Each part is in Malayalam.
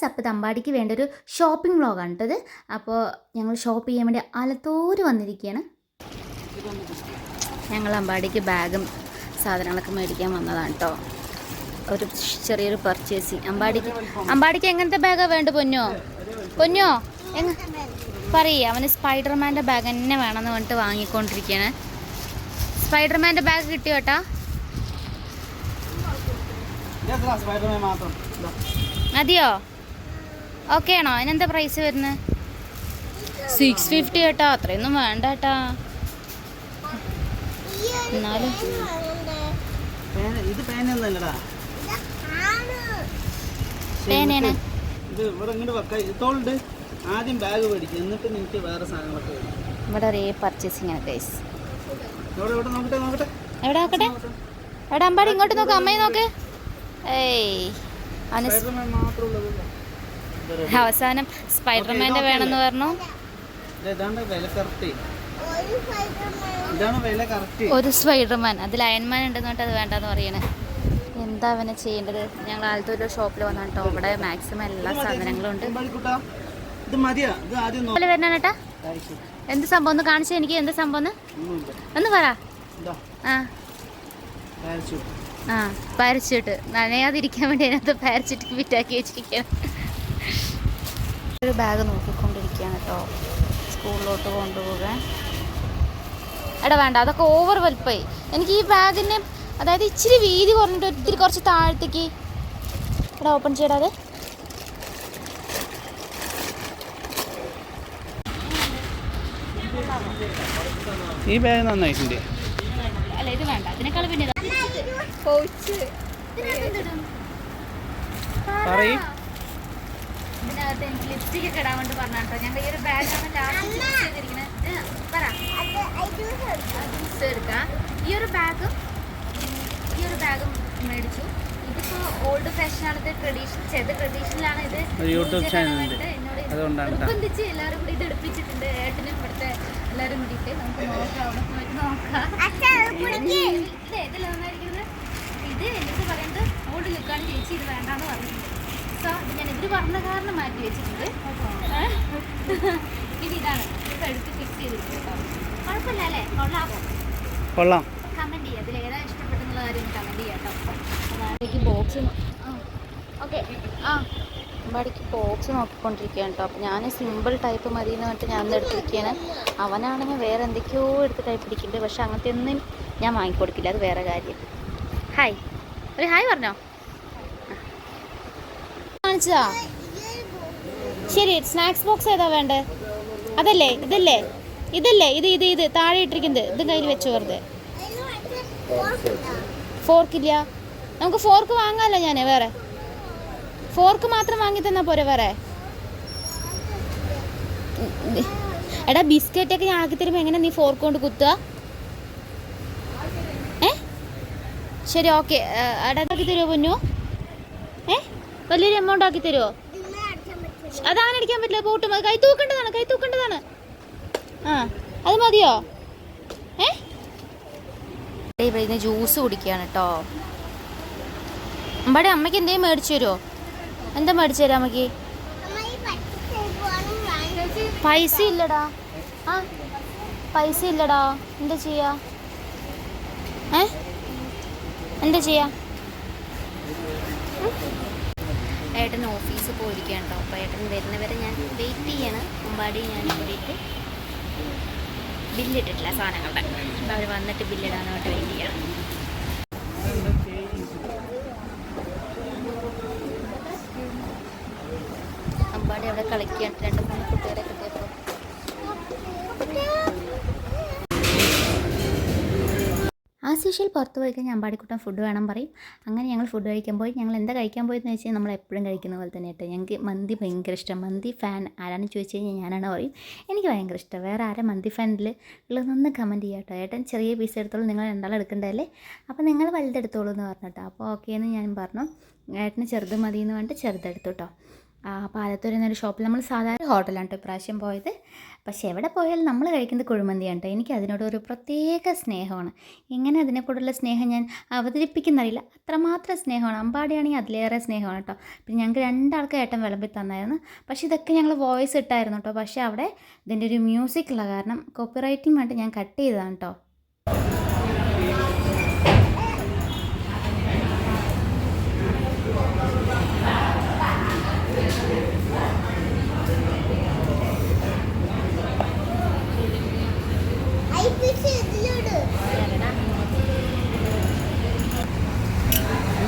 ഗൈസ് അപ്പോൾ തമ്പാടിക്ക് വേണ്ട ഒരു ഷോപ്പിംഗ് വ്ളോഗാണ് കേട്ടത് അപ്പോൾ ഞങ്ങൾ ഷോപ്പ് ചെയ്യാൻ വേണ്ടി ആലത്തൂർ വന്നിരിക്കുകയാണ് ഞങ്ങൾ അമ്പാടിക്ക് ബാഗും സാധനങ്ങളൊക്കെ മേടിക്കാൻ വന്നതാണ് കേട്ടോ. ഒരു ചെറിയൊരു പർച്ചേസിങ് അമ്പാടിക്ക് അമ്പാടിക്ക് എങ്ങനത്തെ ബാഗാണ് വേണ്ട പൊന്നോ? പൊന്നോ? എങ്ങ പറയേ അവന് സ്പൈഡർമാന്റെ ബാഗ് തന്നെ വേണമെന്ന് പറഞ്ഞിട്ട് വാങ്ങിക്കൊണ്ടിരിക്കുകയാണ് സ്പൈഡർമാന്റെ ബാഗ് കിട്ടിയോ ഏട്ടാ? മാത്രം. മതിയോ? ഓക്കെ ആണോ? അതിനെന്താ പ്രൈസ് വരുന്നത്? സിക്സ് ഫിഫ്റ്റി ഏട്ടാ. അത്രയൊന്നും വേണ്ട ഏട്ടാ. എന്നാലും. പേനയാണ് ആദ്യം ബാഗ് മേടിക്കും. എന്നിട്ട് വേറെ സാധനങ്ങളൊക്കെ മേടിക്കും. ഇവിടെ ഒരേ പർച്ചേസിങ് ആണ് ഗൈസ് നോക്കട്ടെ നോക്കട്ടെ. എവിടെ ആക്കട്ടെ എവിടെ അമ്പാടി ഇങ്ങോട്ട് നോക്ക്. അമ്മയെ നോക്ക്. ഏയ്. അവന് സ്- സ്പൈഡർമാൻ മാത്രം ഉള്ളത് അവസാനം സ്പൈഡർമാന്റെ വേണമെന്ന് പറഞ്ഞു. ഒരു സ്പൈഡർമാൻ അതിൽ അയൺമാൻ ഉണ്ടെന്ന് പറഞ്ഞിട്ട് അത് വേണ്ടെന്ന് പറയണേ. എന്താ അവനെ ചെയ്യേണ്ടത്? ഞങ്ങൾ ആദ്യത്തെ ഒരു ഷോപ്പിൽ വന്നു കേട്ടോ. ഇവിടെ മാക്സിമം എല്ലാ സാധനങ്ങളും ഉണ്ട് വരണേട്ടാ പോലെ വരണ എന്ത് സംഭവം? ഒന്ന് കാണിച്ചു എനിക്ക് എന്ത് സംഭവം ഒന്ന്? പറ. ആ. ആ പാരച്യൂട്ട്. നനയാതിരിക്കാൻ വേണ്ടി അതിനകത്ത് പാരച്യൂട്ട് ഫിറ്റാക്കി വെച്ചിരിക്കുകയാണ്. ഒരു ബാഗ് നോക്കിക്കൊണ്ടിരിക്കുകയാണ് കേട്ടോ. സ്കൂളിലോട്ട് കൊണ്ടുപോകാൻ. എടാ വേണ്ട അതൊക്കെ ഓവർ വലുപ്പമായി എനിക്ക് ഈ ബാഗിന് അതായത് ഇച്ചിരി വീതി കുറഞ്ഞിട്ട് ഒത്തിരി കുറച്ച് താഴത്തേക്ക് എടാ ഓപ്പൺ ചെയ്യടാതെ ഈ ബാഗ് നന്നായിട്ടുണ്ട്. അല്ല ഇത് വേണ്ട. അതിനേക്കാൾ പിന്നെ പറയ്. ഇതിനകത്ത് എനിക്ക് ലിപ്സ്റ്റിക് ഒക്കെ ഇടാൻ വേണ്ടി പറഞ്ഞാട്ടോ ഞങ്ങൾ ഈ ഒരു ബാഗാണ് ലാസ്റ്റ് ചെയ്തിരിക്കുന്നത് പറ. ജ്യൂസ് എടുക്കാം. ഈ ഒരു ബാഗും ഈ ഒരു ബാഗും മേടിച്ചു. ഇതിപ്പോ ഓൾഡ് ഫാഷൻ ആണത് ട്രഡീഷൻ ചെയ്ത് ട്രഡീഷനിലാണ് ഇത് ഒരു യൂട്യൂബ് ചാനലിൽ അതുകൊണ്ടാണ് ട്ടാ. നിർബന്ധിച്ച് എല്ലാവരും കൂടി ഇത് എടുപ്പിച്ചിട്ടുണ്ട്. ഏട്ടനും ഇവിടുത്തെ എല്ലാവരും കൂടിയിട്ട്. നമുക്ക് നോക്കാം അവിടെ പോയിട്ട് നോക്കാം. ഇത് ഏതിലാ നന്നായിരിക്കുന്നത്? ഇത് എനിക്ക് പറയുന്നത് ഓൾഡ് ലുക്കാണ് ചേച്ചി ഇത് വേണ്ടാന്ന് പറഞ്ഞിട്ടുണ്ട്. ഇത് ഞാൻ ഇതിൽ പറഞ്ഞ കാരണം മാറ്റി വെച്ചിട്ടുണ്ട്? ഇത് ഇതാണ്. ഇത് എടുത്ത് ഫിക്സ് ചെയ്തിട്ടുണ്ട് കേട്ടോ കുഴപ്പമില്ല അല്ലേ? കൊള്ളാമോ കൊള്ളാം. കമന്റ് ചെയ്യാം. അതിൽ ഏതാ ഇഷ്ടപ്പെട്ടെന്നുള്ള കാര്യം കമന്റ് ചെയ്യാം കേട്ടോ. എനിക്ക് ബോക്സ് ഓക്കെ. ആ. അമ്പാടിക്ക് ബോക്സ് നോക്കിക്കൊണ്ടിരിക്കുകയാണ് കേട്ടോ. അപ്പോൾ ഞാൻ സിമ്പിൾ ടൈപ്പ് മതി എന്ന് പറഞ്ഞിട്ട് ഞാൻ ഒന്ന് എടുത്തിരിക്കുകയാണ്. അവനാണെങ്കിൽ വേറെ എന്തൊക്കെയോ എടുത്ത് ടൈപ്പ് പിടിക്കുന്നുണ്ട്. പക്ഷെ അങ്ങനത്തെ ഒന്നും ഞാൻ വാങ്ങിക്കൊടുക്കില്ല. അത് വേറെ കാര്യം. ഹായ് ഒരു ഹായ് പറഞ്ഞോ? കാണിച്ചതാ? ശരി സ്നാക്സ് ബോക്സ് ഏതാ വേണ്ടേ? അതല്ലേ ഇതല്ലേ? ഇതല്ലേ ഇത് ഇത് ഇത് താഴെ ഇട്ടിരിക്കുന്നത്. ഇതും കയ്യിൽ വെച്ചു വെറുതെ. ഫോർക്കില്ല നമുക്ക് ഫോർക്ക് വാങ്ങാമല്ലോ ഞാൻ വേറെ. ഫോർക്ക് മാത്രം വാങ്ങി തന്നാ പോരെ വേറെ. എടാ ബിസ്ക്കറ്റ് ഒക്കെ ഞാൻ ആക്കി തരുമ്പോൾ എങ്ങനെ നീ ഫോർക്ക് കൊണ്ട് കുത്തുക? ഏ? ശരി ഓക്കെ എടാ ആക്കി തരുമോ പൊന്നു? ഏ? വലിയൊരു എമൗണ്ട് ആക്കി തരുമോ അതങ്ങനെ അടിക്കാൻ പറ്റില്ല. പോട്ടും. അത് കൈ തൂക്കേണ്ടതാണ് കൈ തൂക്കേണ്ടതാണ്. ആ അത് മതിയോ? ഏ? ഇവിടെ ഇരുന്ന് ജ്യൂസ് കുടിക്കുകയാണ് കേട്ടോ അമ്പാടെ അമ്മയ്ക്ക് എന്തെങ്കിലും മേടിച്ചു തരുമോ എന്താ മേടിച്ചു തരാം അമ്മയ്ക്ക്? പൈസ ഇല്ലടാ. ആ പൈസ ഇല്ലടാ. എന്താ ചെയ്യാ? ഏ? എന്താ ചെയ്യാ? ഏട്ടൻ ഓഫീസിൽ പോയിരിക്കുകയാണ് കേട്ടോ. അപ്പോൾ ഏട്ടൻ വരുന്നവരെ ഞാൻ വെയിറ്റ് ചെയ്യാണ്. അമ്പാടി ഞാൻ കൂടിയിട്ട് ബില്ലിട്ടിട്ടില്ല സാധനങ്ങളുടെ. അപ്പോൾ അവർ വന്നിട്ട് ബില്ലിടാനായിട്ട് വെയിറ്റ് ചെയ്യണം. അമ്പാടി അവിടെ കളിക്കുകയാണ് യൂഷ്വൽ പുറത്ത് പോയി കഴിഞ്ഞാൽ അമ്പാടിക്കുട്ടൻ ഫുഡ് വേണം പറയും. അങ്ങനെ ഞങ്ങൾ ഫുഡ് കഴിക്കാൻ പോയി. ഞങ്ങൾ എന്താ കഴിക്കാൻ പോയെന്ന് വെച്ചാൽ നമ്മൾ എപ്പോഴും കഴിക്കുന്ന പോലെ തന്നെ കേട്ടോ. ഞങ്ങൾക്ക് മന്തി ഭയങ്കര ഇഷ്ടം. മന്തി ഫാൻ ആരാണെന്ന് ചോദിച്ചു കഴിഞ്ഞാൽ ഞാനാണ് പറയും. എനിക്ക് ഭയങ്കര ഇഷ്ടം. വേറെ ആരെ മന്തി ഫാനിൽ ഉള്ളതൊന്ന് കമന്റ് ചെയ്യാം കേട്ടോ. ഏട്ടൻ ചെറിയ പീസ് എടുത്തോളൂ നിങ്ങൾ രണ്ടാളും എടുക്കണ്ടല്ലേ അപ്പോൾ നിങ്ങൾ വലുതെടുത്തോളൂ എന്ന് പറഞ്ഞു കേട്ടോ. അപ്പോൾ ഓക്കെ എന്ന് ഞാൻ പറഞ്ഞു. ഏട്ടന് ചെറുത് മതി എന്ന് പറഞ്ഞിട്ട് ചെറുതെടുത്തു കേട്ടോ. പാലത്തൂർ എന്നൊരു ഷോപ്പിൽ നമ്മൾ സാധാരണ ഹോട്ടലാണ് കേട്ടോ ഇപ്രാവശ്യം പോയത്. പക്ഷേ എവിടെ പോയാലും നമ്മൾ കഴിക്കുന്നത് കുഴിമന്തിയാണ് കേട്ടോ എനിക്ക് അതിനോട് ഒരു പ്രത്യേക സ്നേഹമാണ്. എങ്ങനെ അതിനെക്കൂടുള്ള സ്നേഹം ഞാൻ അവതരിപ്പിക്കുന്നറിയില്ല. അത്രമാത്രം സ്നേഹമാണ്. അമ്പാടിയാണെങ്കിൽ അതിലേറെ സ്നേഹമാണ് കേട്ടോ. പിന്നെ ഞങ്ങൾക്ക് രണ്ടാൾക്ക് ഏട്ടൻ വിളമ്പി തന്നായിരുന്നു. പക്ഷേ ഇതൊക്കെ ഞങ്ങൾ വോയിസ് ഇട്ടായിരുന്നു കേട്ടോ. പക്ഷേ അവിടെ ഇതിന്റെ ഒരു മ്യൂസിക് ഉള്ള കാരണം കോപ്പി വേണ്ടി ഞാൻ കട്ട് ചെയ്തതാണ് കേട്ടോ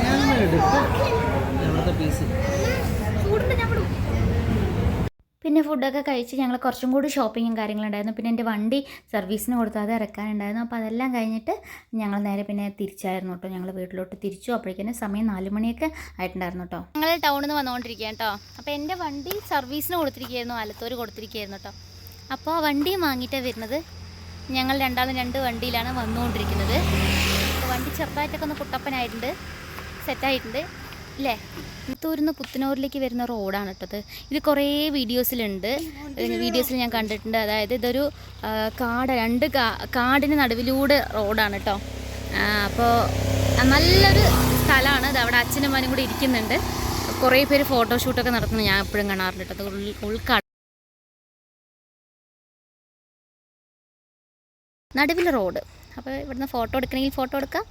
ഞാൻ എടുക്കും എവിടുത്തെ പീസ് പിന്നെ ഫുഡൊക്കെ കഴിച്ച് ഞങ്ങൾ കുറച്ചും കൂടി ഷോപ്പിങ്ങും കാര്യങ്ങളുണ്ടായിരുന്നു പിന്നെ എന്റെ വണ്ടി സർവീസിന് കൊടുത്തു അത് ഇറക്കാനുണ്ടായിരുന്നു. അപ്പോൾ അതെല്ലാം കഴിഞ്ഞിട്ട് ഞങ്ങൾ നേരെ പിന്നെ തിരിച്ചായിരുന്നു കേട്ടോ. ഞങ്ങൾ വീട്ടിലോട്ട് തിരിച്ചു. അപ്പോഴേക്കും സമയം നാല് മണിയൊക്കെ ആയിട്ടുണ്ടായിരുന്നു കേട്ടോ. ഞങ്ങൾ ടൗണിൽ നിന്ന് വന്നുകൊണ്ടിരിക്കുകയാണ് കേട്ടോ. അപ്പോൾ എന്റെ വണ്ടി സർവീസിന് കൊടുത്തിരിക്കുകയായിരുന്നു. ആലത്തൂർ കൊടുത്തിരിക്കുകയായിരുന്നു കേട്ടോ. അപ്പോൾ ആ വണ്ടി വാങ്ങിയിട്ടാണ് വരുന്നത്. ഞങ്ങൾ രണ്ടാളും രണ്ട് വണ്ടിയിലാണ് വന്നുകൊണ്ടിരിക്കുന്നത് വണ്ടി ചെറുതായിട്ടൊക്കെ ഒന്ന് കുട്ടപ്പനായിട്ടുണ്ട്. സെറ്റായിട്ടുണ്ട് ഇല്ലേ തൂരുന്ന പുത്തനൂരിലേക്ക് വരുന്ന റോഡാണ് കേട്ടത് ഇത്. കുറേ വീഡിയോസിലുണ്ട്. വീഡിയോസിൽ ഞാൻ കണ്ടിട്ടുണ്ട്. അതായത് ഇതൊരു കാട രണ്ട് കാടിന് നടുവിലൂടെ റോഡാണ് കേട്ടോ. അപ്പോൾ നല്ലൊരു സ്ഥലമാണ്. ഇത് അവിടെ അച്ഛനും മനും കൂടി ഇരിക്കുന്നുണ്ട്. കുറേ പേര് ഫോട്ടോഷൂട്ടൊക്കെ നടത്തുന്നത് ഞാൻ എപ്പോഴും കാണാറുണ്ട് കേട്ടോ. ഉൾക്കാട് നടുവിൽ റോഡ്. അപ്പോൾ ഇവിടുന്ന് ഫോട്ടോ എടുക്കണമെങ്കിൽ ഫോട്ടോ എടുക്കാം.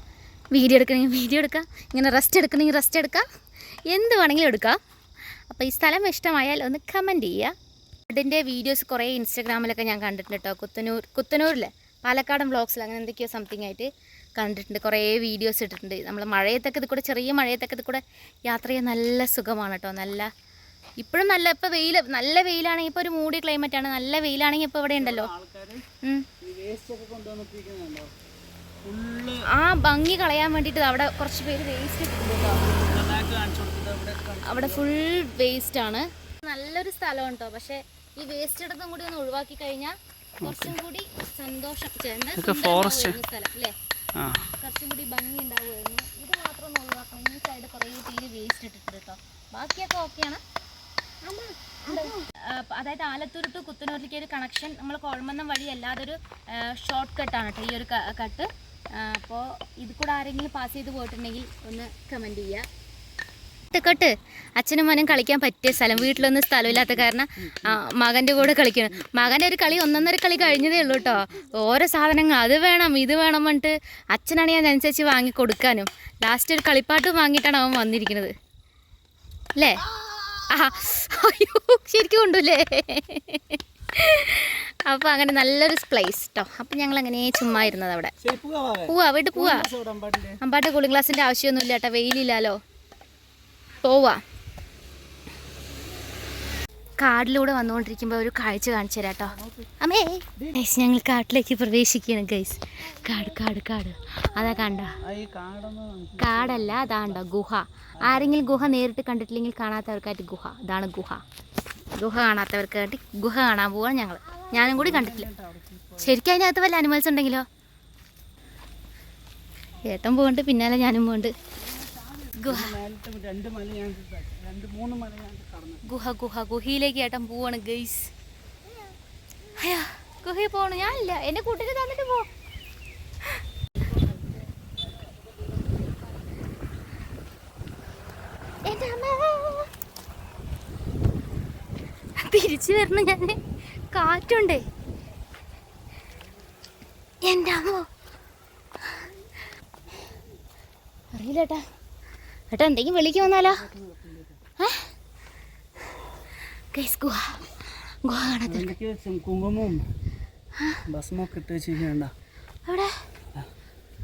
വീഡിയോ എടുക്കണമെങ്കിൽ വീഡിയോ എടുക്കാം. ഇങ്ങനെ റെസ്റ്റ് എടുക്കണമെങ്കിൽ റെസ്റ്റ് എടുക്കാം. എന്ത് വേണമെങ്കിലും എടുക്കാം. അപ്പോൾ ഈ സ്ഥലം ഇഷ്ടമായാൽ ഒന്ന് കമന്റ് ചെയ്യുക. അതിന്റെ വീഡിയോസ് കുറേ ഇൻസ്റ്റാഗ്രാമിലൊക്കെ ഞാൻ കണ്ടിട്ടുണ്ട് കേട്ടോ കുത്തനൂർ കുത്തനൂരിലെ പാലക്കാടൻ വ്ളോഗ്സിൽ അങ്ങനെ എന്തൊക്കെയോ സംതിങ് ആയിട്ട് കണ്ടിട്ടുണ്ട്. കുറേ വീഡിയോസ് ഇട്ടിട്ടുണ്ട്. നമ്മൾ മഴയത്തൊക്കെ ഇത് കൂടെ ചെറിയ മഴയത്തൊക്കെ ഇത് കൂടെ യാത്ര ചെയ്യാൻ നല്ല സുഖമാണ് കേട്ടോ നല്ല ഇപ്പോഴും നല്ല ഇപ്പോൾ വെയിൽ നല്ല വെയിലാണെങ്കിൽ ഇപ്പോൾ ഒരു മൂടി ക്ലൈമറ്റാണ് നല്ല വെയിലാണെങ്കിൽ ഇപ്പോൾ ഇവിടെ ഉണ്ടല്ലോ. ഫുള്ള് ആ ഭംഗി കളയാൻ വേണ്ടിട്ട് അവിടെ കുറച്ച് പേര് വേസ്റ്റ് ഇട്ടിട്ടുണ്ട് അവിടെ ഫുൾ വേസ്റ്റ് ആണ്. നല്ലൊരു സ്ഥലമാണ് കേട്ടോ പക്ഷെ ഈ വേസ്റ്റ് ഇടത്തും കൂടി ഒന്ന് ഒഴിവാക്കി കഴിഞ്ഞാൽ കുറച്ചും കൂടി സന്തോഷം. ഫോറസ്റ്റ് സ്ഥലം അല്ലേ? കുറച്ചും കൂടി ഭംഗി ഉണ്ടാവുമായിരുന്നു ഇത് മാത്രം ഒന്ന് ഒഴിവാക്കണം. ഈ സൈഡ് കുറേ പേര് വേസ്റ്റ് ഇട്ടിട്ടുണ്ട് കേട്ടോ. ബാക്കിയൊക്കെ ഓക്കെയാണ് അതായത് ആലത്തൂർ ടു കുത്തനൂരിലേക്ക് ഒരു കണക്ഷൻ നമ്മൾ കോഴമന്നം വഴി അല്ലാതൊരു ഷോർട്ട് കട്ടാണ് കേട്ടോ ഈ ഒരു കട്ട്. അപ്പോൾ ഇത് കൂടെ ആരെങ്കിലും പാസ് ചെയ്ത് പോയിട്ടുണ്ടെങ്കിൽ ഒന്ന് കമന്റ് ചെയ്യുക കട്ട് അച്ഛനും മനും കളിക്കാൻ പറ്റിയ സ്ഥലം. വീട്ടിലൊന്നും സ്ഥലമില്ലാത്ത കാരണം മകന്റെ കൂടെ കളിക്കണം. മകന്റെ ഒരു കളി ഒന്നൊന്നര കളി കഴിഞ്ഞതേ ഉള്ളൂ കേട്ടോ ഓരോ സാധനങ്ങൾ അത് വേണം ഇത് വേണം പറഞ്ഞിട്ട് അച്ഛനാണെങ്കിൽ അതിനനുസരിച്ച് വാങ്ങി കൊടുക്കാനും. ലാസ്റ്റ് ഒരു കളിപ്പാട്ട് വാങ്ങിയിട്ടാണ് അവൻ വന്നിരിക്കുന്നത്. അല്ലേ ആ അയ്യോ ശരിക്കും കൊണ്ടുല്ലേ അപ്പോൾ അങ്ങനെ നല്ലൊരു പ്ലേസ് കേട്ടോ അപ്പം ഞങ്ങൾ അങ്ങനെ ചുമ്മാ ഇരുന്നത് അവിടെ. പോവാ വീട്ടിൽ പോവാ അമ്പാട്ട് കൂളിംഗ് ഗ്ലാസിന്റെ ആവശ്യമൊന്നുമില്ല കേട്ടോ വെയിലില്ലല്ലോ പോവാ. കാടിലൂടെ വന്നുകൊണ്ടിരിക്കുമ്പോൾ ഒരു കാഴ്ച കാണിച്ചു തരാം കേട്ടോ അമ്മേ ഗൈസ് ഞങ്ങൾ കാട്ടിലേക്ക് പ്രവേശിക്കുകയാണ് ഗൈസ് കാട് കാട് കാട്. അതാ കണ്ട? കാടല്ല അതാണ്ടോ ഗുഹ. ആരെങ്കിലും ഗുഹ നേരിട്ട് കണ്ടിട്ടില്ലെങ്കിൽ കാണാത്തവർക്കായിട്ട് ഗുഹ. ഇതാണ് ഗുഹ. ഗുഹ കാണാത്തവർക്ക് വേണ്ടി ഗുഹ കാണാൻ പോവാണ് ഞങ്ങൾ ഞാനും കൂടി കണ്ടിട്ടില്ല. ശരിക്കും അതിനകത്ത് വല്ല അനിമൽസ് ഉണ്ടെങ്കിലോ? ഏട്ടൻ പോകണ്ട് പിന്നാലെ ഞാനും പോകണ്ട് ഗുഹ. ഗുഹ ഗുഹ ഗുഹയിലേക്ക് ഏട്ടൻ പോവാണ് ഗൈസ് അയ്യോ ഗുഹയിൽ പോകണു ഞാനില്ല എന്നെ കൂട്ടിന് തന്നിട്ട് പോ. എന്റെ അമ്മ. തിരിച്ചു വരണം ഞാൻ കാറ്റുണ്ടേ. എന്റെ അമ്മോ. അറിയില്ല ഏട്ടാ. ഏട്ടാ എന്തെങ്കിലും വിളിക്ക് വന്നാലോ? ഏ? ഗൈസ് ഗുഹ. ഗുഹ കാണാത്ത എനിക്ക് ചും- കുങ്കുമവും ഭസ്മൊക്കെ ഇട്ട് വെച്ചിരിക്കണ്ട അവിടെ?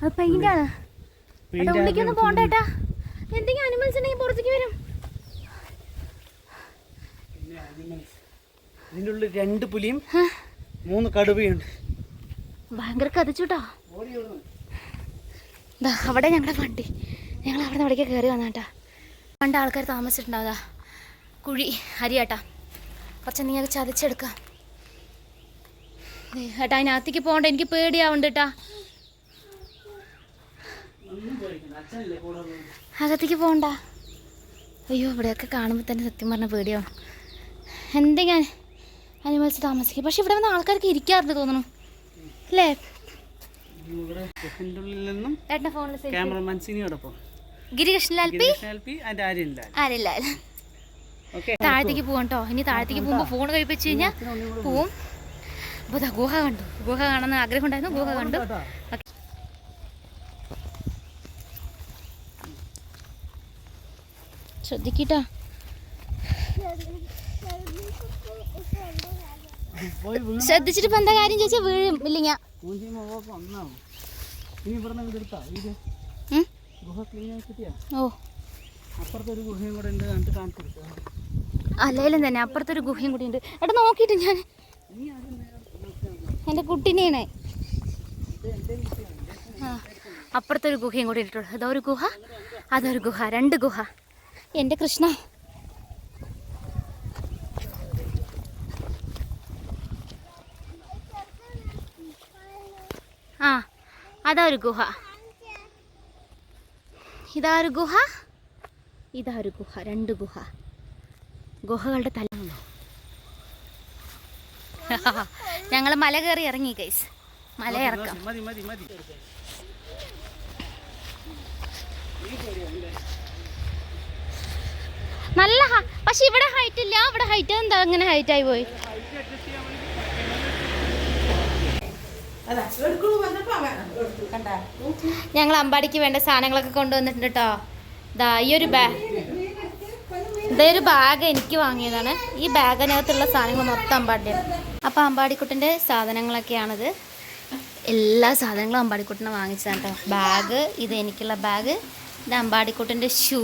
അത് പെയിന്റാണ്. ഏട്ടാ ഉള്ളിക്കൊന്നും പോണ്ട ഏട്ടാ? എന്തെങ്കിലും അനിമൽസ് ഉണ്ടെങ്കിൽ പുറത്തേക്ക് വരും. ഇതിന്റെ ഉള്ളിൽ രണ്ട് പുലിയും മൂന്ന് കടുവയുണ്ട്. ഭയങ്കര കഥച്ചുട്ടോ ഇതാ അവിടെ ഞങ്ങളുടെ വണ്ടി. ഞങ്ങൾ അവിടെ നിന്ന് അവിടേക്ക് കയറി വന്നാട്ടാ. പണ്ട് ആൾക്കാർ താമസിച്ചിട്ടുണ്ടാവുക കുഴി അരിയാട്ടാ. കുറച്ച് നീയൊക്കെ ചതച്ചെടുക്കാം. ഏട്ടാ അതിനകത്തേക്ക് പോകണ്ട എനിക്ക് പേടിയാവുണ്ട് കേട്ടാ. അകത്തേക്ക് പോകണ്ട. അയ്യോ ഇവിടെയൊക്കെ കാണുമ്പോൾ തന്നെ സത്യം പറഞ്ഞ പേടിയാവും. എന്തെങ്കിലും അനിമൽസ് താമസിക്കും. പക്ഷെ ഇവിടെ വന്ന ആൾക്കാർക്ക് ഇരിക്കാറുണ്ട് തോന്നുന്നു. അല്ലേ ഏട്ടന്റെ ഫോണിൽ ക്യാമറമാൻ സിനിയോടൊപ്പം ഗിരികൃഷ്ണലാൽ പി? താഴത്തേക്ക് കേട്ടോ. ഇനി താഴത്തേക്ക് പോകുമ്പോൾ ഫോൺ കഴിപ്പിച്ച് കഴിഞ്ഞാൽ പോവും. അപ്പോൾ ദാ ഗുഹ കണ്ടു. ഗുഹ കാണുന്ന ആഗ്രഹം ഉണ്ടായിരുന്നു. ഗുഹ കണ്ടു. ശ്രദ്ധിക്കട്ടോ പോയി വീണ് ശ്രദ്ധിച്ചിട്ട് ഇപ്പൊ എന്താ കാര്യം ചോദിച്ചാൽ വീഴും. കിട്ടിയാ? ഓ. അല്ലേലും തന്നെ അപ്പുറത്തൊരു ഗുഹയും കൂടി ഉണ്ട്. എടാ നോക്കിയിട്ട് ഞാൻ എന്റെ കുട്ടീനെയാണ്. ആ അപ്പുറത്തൊരു ഗുഹയും കൂടി ഇട്ടിട്ടുള്ളൂ അതൊരു ഗുഹ അതൊരു ഗുഹ രണ്ട് ഗുഹ. എന്റെ കൃഷ്ണ ആ അതാ ഒരു ഗുഹ. ഇതാ ഒരു ഗുഹ? ഇതാ ഒരു ഗുഹ. രണ്ട് ഗുഹ. ഗുഹകളുടെ തല ഞങ്ങൾ മല കയറി ഇറങ്ങി കൈസ് മല ഇറക്കാം. നല്ല പക്ഷെ ഇവിടെ ഹൈറ്റ് ഇല്ല. ഇവിടെ ഹൈറ്റ് എന്താ? അങ്ങനെ ഹൈറ്റ് ആയി പോയി. ഞങ്ങൾ അമ്പാടിക്ക് വേണ്ട സാധനങ്ങളൊക്കെ കൊണ്ടുവന്നിട്ടുണ്ട് കേട്ടോ ദാ ഈ ഒരു ബാഗ് ഇതേ ഒരു ബാഗ് എനിക്ക് വാങ്ങിയതാണ്. ഈ ബാഗിനകത്തുള്ള സാധനങ്ങൾ മൊത്തം അമ്പാടിയാണ് അപ്പോൾ അമ്പാടിക്കുട്ടന്റെ സാധനങ്ങളൊക്കെയാണിത്. എല്ലാ സാധനങ്ങളും അമ്പാടിക്കുട്ടനെ വാങ്ങിച്ചതാണ് കേട്ടോ ബാഗ് ഇത് എനിക്കുള്ള ബാഗ് ഇത് അമ്പാടിക്കുട്ടന്റെ ഷൂ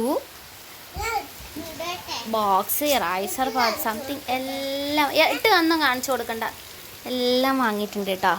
ബോക്സ് റൈസർ സംതിങ് എല്ലാം ഇട്ട് ഒന്നും കാണിച്ചു കൊടുക്കണ്ട. എല്ലാം വാങ്ങിയിട്ടുണ്ട് കേട്ടോ